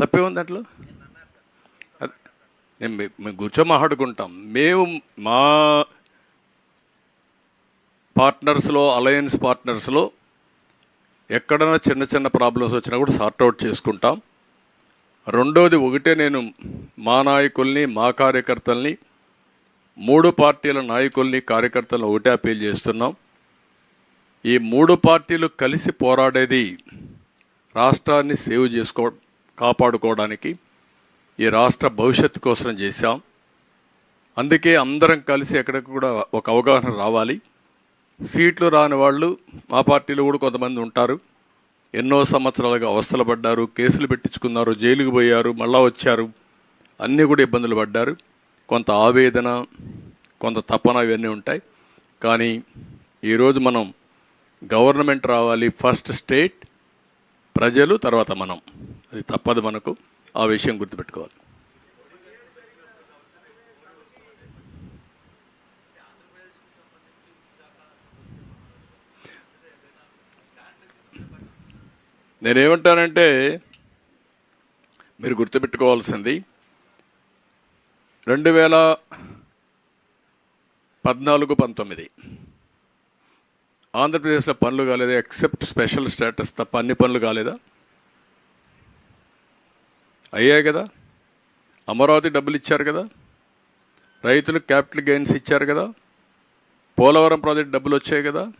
తప్పే ఉంది దాంట్లో? అదే, నేను మేము కూర్చో మాట్లాడుకుంటాం. మేము మా పార్ట్నర్స్లో అలయన్స్ పార్ట్నర్స్లో ఎక్కడైనా చిన్న చిన్న ప్రాబ్లమ్స్ వచ్చినా కూడా సార్ట్అవుట్ చేసుకుంటాం. రెండోది ఒకటే నేను మా నాయకుల్ని మా కార్యకర్తల్ని మూడు పార్టీల నాయకుల్ని కార్యకర్తలను ఒకటే అప్పీల్ చేస్తున్నాం. ఈ మూడు పార్టీలు కలిసి పోరాడేది రాష్ట్రాన్ని సేవ్ చేసుకో కాపాడుకోవడానికి ఈ రాష్ట్ర భవిష్యత్తు కోసం చేశాం. అందుకే అందరం కలిసి ఎక్కడికి కూడా ఒక అవగాహన రావాలి. సీట్లు రాని వాళ్ళు మా పార్టీలో కూడా కొంతమంది ఉంటారు. ఎన్నో సంవత్సరాలుగా అవస్థలు పడ్డారు కేసులు పెట్టించుకున్నారు జైలుకు పోయారు మళ్ళా వచ్చారు. అన్నీ కూడా ఇబ్బందులు పడ్డారు. కొంత ఆవేదన కొంత తపన ఇవన్నీ ఉంటాయి. కానీ ఈరోజు మనం గవర్నమెంట్ రావాలి ఫస్ట్ స్టేట్ ప్రజలు తర్వాత మనం. అది తప్పదు మనకు. ఆ విషయం గుర్తుపెట్టుకోవాలి. నేనేమంటానంటే మీరు గుర్తుపెట్టుకోవాల్సింది రెండు వేల పద్నాలుగు పంతొమ్మిది. ఆంధ్రప్రదేశ్లో పనులు కాలేదా? ఎక్సెప్ట్ స్పెషల్ స్టేటస్ తప్ప అన్ని పనులు కాలేదా? అయ్యాయి కదా. అమరావతి డబ్బులు ఇచ్చారు కదా. రైతులకు క్యాపిటల్ గెయిన్స్ ఇచ్చారు కదా. పోలవరం ప్రాజెక్ట్ డబ్బులు వచ్చాయి కదా.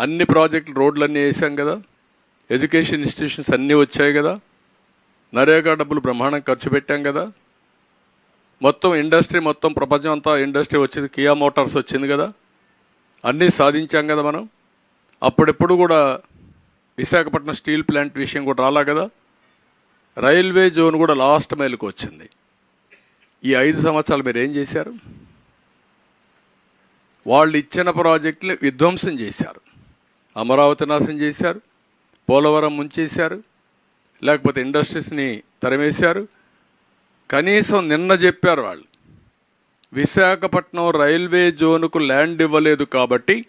అన్ని ప్రాజెక్టులు రోడ్లన్నీ వేసాం కదా. ఎడ్యుకేషన్ ఇన్స్టిట్యూషన్స్ అన్నీ వచ్చాయి కదా. నరేగా డబ్బులు బ్రహ్మాండం ఖర్చు పెట్టాం కదా. మొత్తం ఇండస్ట్రీ మొత్తం ప్రపంచం అంతా ఇండస్ట్రీ వచ్చింది. కియా మోటార్స్ వచ్చింది కదా. అన్నీ సాధించాం కదా మనం. అప్పుడెప్పుడు కూడా విశాఖపట్నం స్టీల్ ప్లాంట్ విషయం కూడా రాలా కదా. రైల్వే జోన్ కూడా లాస్ట్ మైల్కి వచ్చింది. ఈ ఐదు సంవత్సరాలు మీరు ఏం చేశారు? వాళ్ళు ఇచ్చిన ప్రాజెక్టులు విధ్వంసం చేశారు. అమరావతి నాశనం చేశారు. పోలవరం ముంచేశారు. లేకపోతే ఇండస్ట్రీస్ని తరిమేశారు. కనీసం నిన్న చెప్పారు వాళ్ళు విశాఖపట్నం రైల్వే జోన్కు ల్యాండ్ ఇవ్వలేదు కాబట్టి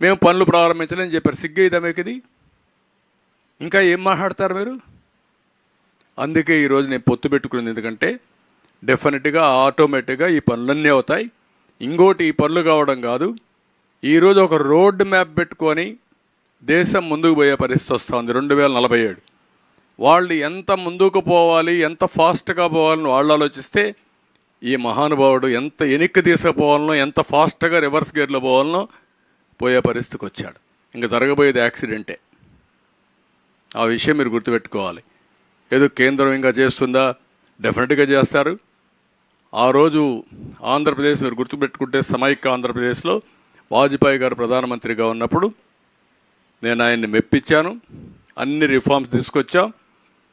మేము పనులు ప్రారంభించలేని చెప్పారు. సిగ్గేదా మీకు ఇది ఇంకా ఏం మాట్లాడతారు మీరు? అందుకే ఈరోజు నేను పొత్తు పెట్టుకున్నది ఎందుకంటే డెఫినెట్గా ఆటోమేటిక్గా ఈ పనులన్నీ అవుతాయి. ఇంకోటి ఈ పనులు కావడం కాదు. ఈరోజు ఒక రోడ్ మ్యాప్ పెట్టుకొని దేశం ముందుకు పోయే పరిస్థితి వస్తుంది రెండు వేల నలభై ఏడు. వాళ్ళు ఎంత ముందుకు పోవాలి ఎంత ఫాస్ట్గా పోవాలని వాళ్ళు ఆలోచిస్తే ఈ మహానుభావుడు ఎంత ఎనిక్కి తీసుకుపోవాలనో ఎంత ఫాస్ట్గా రివర్స్ గేర్లో పోవాలనో పోయే పరిస్థితికి వచ్చాడు. ఇంకా జరగబోయేది యాక్సిడెంటే. ఆ విషయం మీరు గుర్తుపెట్టుకోవాలి. ఏదో కేంద్రం ఇంకా చేస్తుందా? డెఫినెట్గా చేస్తారు. ఆ రోజు ఆంధ్రప్రదేశ్ మీరు గుర్తుపెట్టుకుంటే సమైక్య ఆంధ్రప్రదేశ్లో వాజ్పేయి గారు ప్రధానమంత్రిగా ఉన్నప్పుడు నేను ఆయన్ని మెప్పించాను. అన్ని రిఫార్మ్స్ తీసుకొచ్చాం.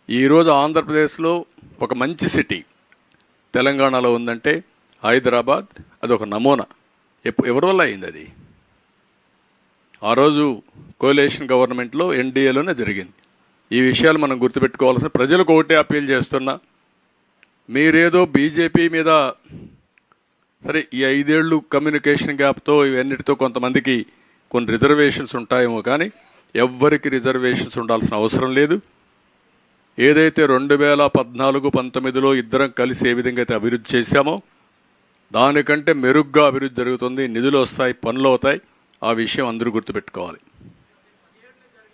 ఈరోజు ఆంధ్రప్రదేశ్లో ఒక మంచి సిటీ తెలంగాణలో ఉందంటే హైదరాబాద్. అది ఒక నమూనా. ఎప్పు ఎవరి వల్ల అయింది అది? ఆ రోజు కోలేషన్ గవర్నమెంట్లో ఎన్డీఏలోనే జరిగింది. ఈ విషయాలు మనం గుర్తుపెట్టుకోవాల్సిన ప్రజలకు ఒకటే అప్పీల్ చేస్తున్నా. మీరేదో బీజేపీ మీద సరే ఈ ఐదేళ్ళు కమ్యూనికేషన్ గ్యాప్తో ఇవన్నిటితో కొంతమందికి కొన్ని రిజర్వేషన్స్ ఉంటాయేమో కానీ ఎవ్వరికి రిజర్వేషన్స్ ఉండాల్సిన అవసరం లేదు. ఏదైతే రెండు వేల పద్నాలుగు పంతొమ్మిదిలో ఇద్దరం కలిసి ఏ విధంగా అయితే అభివృద్ధి చేశామో దానికంటే మెరుగ్గా అభివృద్ధి జరుగుతుంది నిధులు వస్తాయి పనులు అవుతాయి ఆ విషయం అందరూ గుర్తుపెట్టుకోవాలి.